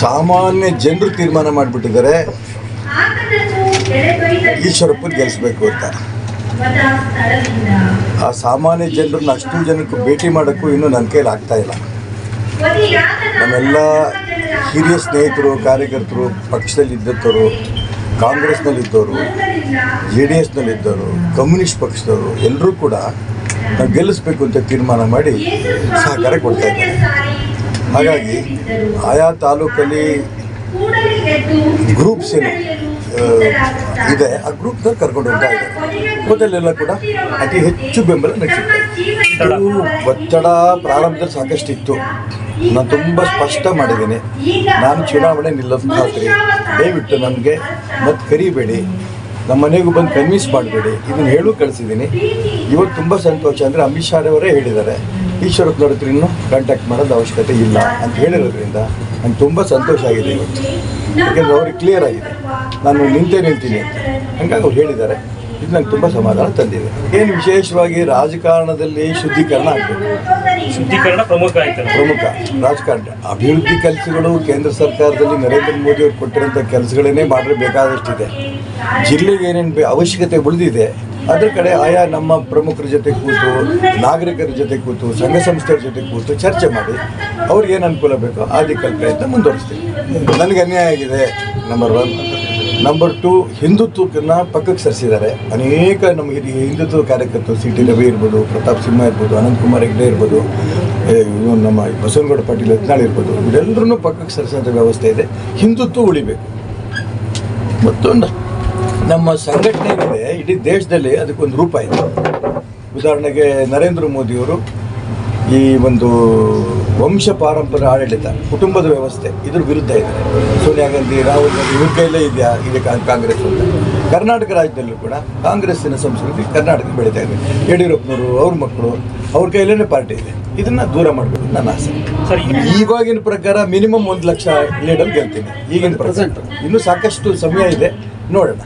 ಸಾಮಾನ್ಯ ಜನರು ತೀರ್ಮಾನ ಮಾಡಿಬಿಟ್ಟಿದ್ದಾರೆ. ಈಶ್ವರಪ್ಪನ ಗೆಲ್ಲಿಸ್ಬೇಕು ಅಂತ. ಆ ಸಾಮಾನ್ಯ ಜನರನ್ನ ಅಷ್ಟು ಜನಕ್ಕೂ ಭೇಟಿ ಮಾಡೋಕ್ಕೂ ಇನ್ನೂ ನನ್ನ ಕೈಲಿ ಆಗ್ತಾ ಇಲ್ಲ. ನಮ್ಮೆಲ್ಲ ಹಿರಿಯ ಸ್ನೇಹಿತರು, ಕಾರ್ಯಕರ್ತರು ಪಕ್ಷದಲ್ಲಿ ಇದ್ದವರು ಕಾಂಗ್ರೆಸ್ನಲ್ಲಿದ್ದವರು, ಜೆ ಡಿ ಎಸ್ನಲ್ಲಿದ್ದವರು, ಕಮ್ಯುನಿಸ್ಟ್ ಪಕ್ಷದವರು ಎಲ್ಲರೂ ಕೂಡ ನಾವು ಗೆಲ್ಲಿಸ್ಬೇಕು ಅಂತ ತೀರ್ಮಾನ ಮಾಡಿ ಸಹಕಾರ ಕೊಡ್ತಾ ಇದ್ದಾರೆ. ಹಾಗಾಗಿ ಆಯಾ ತಾಲೂಕಲ್ಲಿ ಗ್ರೂಪ್ಸ್ ಏನು ಇದೆ. ಆ ಗ್ರೂಪ್ನಲ್ಲಿ ಕರ್ಕೊಂಡು ಹೋಗ್ತಾ ಇದೆ ಮೊದಲೆಲ್ಲ ಕೂಡ ಅತಿ ಹೆಚ್ಚು ಬೆಂಬಲ ನಡೆಸಿತ್ತು ಒತ್ತಡ ಪ್ರಾರಂಭದಲ್ಲಿ ಸಾಕಷ್ಟು ಇತ್ತು ನಾನು ತುಂಬ ಸ್ಪಷ್ಟ ಮಾಡಿದ್ದೀನಿ. ನಾನು ಚುನಾವಣೆ ನಿಲ್ಲೋದು ಖಾತ್ರಿ ದಯವಿಟ್ಟು ನನಗೆ ಮತ್ತೆ ಕರಿಬೇಡಿ. ನಮ್ಮ ಮನೆಗೂ ಬಂದು ಕನ್ವಿನ್ಸ್ ಮಾಡಬೇಡಿ. ಇದನ್ನು ಹೇಳು ಕಳಿಸಿದ್ದೀನಿ. ಇವತ್ತು ತುಂಬ ಸಂತೋಷ. ಅಂದರೆ ಅಮಿತ್ ಶಾ ಅವರೇ ಹೇಳಿದ್ದಾರೆ. ಈಶ್ವರಪ್ಪನವ್ರ ನೋಡಿದ್ರೆ ಇನ್ನೂ ಕಾಂಟ್ಯಾಕ್ಟ್ ಮಾಡೋದು ಅವಶ್ಯಕತೆ ಇಲ್ಲ ಅಂತ ಹೇಳಿರೋದ್ರಿಂದ ನಂಗೆ ತುಂಬ ಸಂತೋಷ ಆಗಿದೆ ಇವತ್ತು ಯಾಕೆಂದರೆ ಅವ್ರಿಗೆ ಕ್ಲಿಯರ್ ಆಗಿದೆ. ನಾನು ನಿಂತೇ ನಿಲ್ತೀನಿ ಅಂತ. ಹಂಗಾಗಿ ಅವ್ರು ಹೇಳಿದ್ದಾರೆ. ಇದು ನಂಗೆ ತುಂಬ ಸಮಾಧಾನ ತಂದಿದೆ. ಏನು ವಿಶೇಷವಾಗಿ ರಾಜಕಾರಣದಲ್ಲಿ ಶುದ್ಧೀಕರಣ ಆಗಬೇಕು. ಶುದ್ಧೀಕರಣ ಪ್ರಮುಖ ಆಯ್ತು ಪ್ರಮುಖ. ರಾಜಕಾರಣ. ಅಭಿವೃದ್ಧಿ ಕೆಲಸಗಳು ಕೇಂದ್ರ ಸರ್ಕಾರದಲ್ಲಿ ನರೇಂದ್ರ ಮೋದಿ ಅವರು ಕೊಟ್ಟಿರೋಂಥ ಕೆಲಸಗಳನ್ನೇ ಮಾಡ್ರೆ ಬೇಕಾದಷ್ಟಿದೆ. ಜಿಲ್ಲೆಗೆ ಏನೇನು ಅವಶ್ಯಕತೆ ಉಳಿದಿದೆ ಅದ್ರ ಕಡೆ ಆಯಾ ನಮ್ಮ ಪ್ರಮುಖರ ಜೊತೆ ಕೂತು, ನಾಗರಿಕರ ಜೊತೆ ಕೂತು, ಸಂಘ ಸಂಸ್ಥೆಯ ಜೊತೆ ಕೂತು ಚರ್ಚೆ ಮಾಡಿ ಅವ್ರಿಗೆ ಏನು ಅನುಕೂಲ ಬೇಕೋ ಆ ದಿಕ್ಕಲ್ಲಿ ಪ್ರಯತ್ನ ಮುಂದುವರಿಸ್ತೀವಿ. ನನಗೆ ಅನ್ಯಾಯ ಆಗಿದೆ. ನಂಬರ್ ಒನ್ ನಂಬರ್ ಟು ಹಿಂದುತ್ವಕ್ಕನ್ನ ಪಕ್ಕಕ್ಕೆ ಸರಿಸಿದ್ದಾರೆ. ಅನೇಕ ನಮ್ಮ ಹಿರಿಯ ಹಿಂದುತ್ವ ಕಾರ್ಯಕರ್ತರು, ಸಿ ಟಿ ರವಿ ಇರ್ಬೋದು, ಪ್ರತಾಪ್ ಸಿಂಹ ಇರ್ಬೋದು ಅನಂತಕುಮಾರ್ ಹೆಗ್ಡೆ ಇರ್ಬೋದು ನಮ್ಮ ಬಸವನಗೌಡ ಪಾಟೀಲ್ ಯತ್ನಾಳ್ ಇರ್ಬೋದು ಇವರೆಲ್ಲರೂ ಪಕ್ಕಕ್ಕೆ ಸರಿಸೋಂಥ ವ್ಯವಸ್ಥೆ ಇದೆ. ಹಿಂದುತ್ವ ಉಳಿಬೇಕು. ಮತ್ತೊಂದು ನಮ್ಮ ಸಂಘಟನೆ ಏನಿದೆ ಇಡೀ ದೇಶದಲ್ಲಿ ಅದಕ್ಕೊಂದು ರೂಪ ಇದೆ. ಉದಾಹರಣೆಗೆ ನರೇಂದ್ರ ಮೋದಿಯವರು ಈ ಒಂದು ವಂಶ ಪಾರಂಪರ್ಯ ಆಡಳಿತ ಕುಟುಂಬದ ವ್ಯವಸ್ಥೆ ಇದ್ರ ವಿರುದ್ಧ ಇದೆ. ಸೋನಿಯಾ ಗಾಂಧಿ ರಾಹುಲ್ ಗಾಂಧಿ ಇವ್ರ ಕೈಲೇ ಇದೆಯಾ? ಇದೆ ಕಾಂಗ್ರೆಸ್ ಅಂತ ಕರ್ನಾಟಕ ರಾಜ್ಯದಲ್ಲೂ ಕೂಡ ಕಾಂಗ್ರೆಸ್ಸಿನ ಸಂಸ್ಕೃತಿ ಕರ್ನಾಟಕ ಬೆಳೀತಾ ಇದೆ. ಯಡಿಯೂರಪ್ಪನವರು ಅವ್ರ ಮಕ್ಕಳು ಅವ್ರ ಕೈಲೇ ಪಾರ್ಟಿ ಇದೆ. ಇದನ್ನ ದೂರ ಮಾಡಬೇಕು ನನ್ನ ಆಸೆ. ಇವಾಗಿನ ಪ್ರಕಾರ ಮಿನಿಮಮ್ ಒಂದು ಲಕ್ಷ ಲೀಡರ್ ಗೆಲ್ತೀನಿ. ಈಗಿನ ಪ್ರೆಸೆಂಟ್. ಇನ್ನೂ ಸಾಕಷ್ಟು ಸಮಯ ಇದೆ. ನೋಡೋಣ.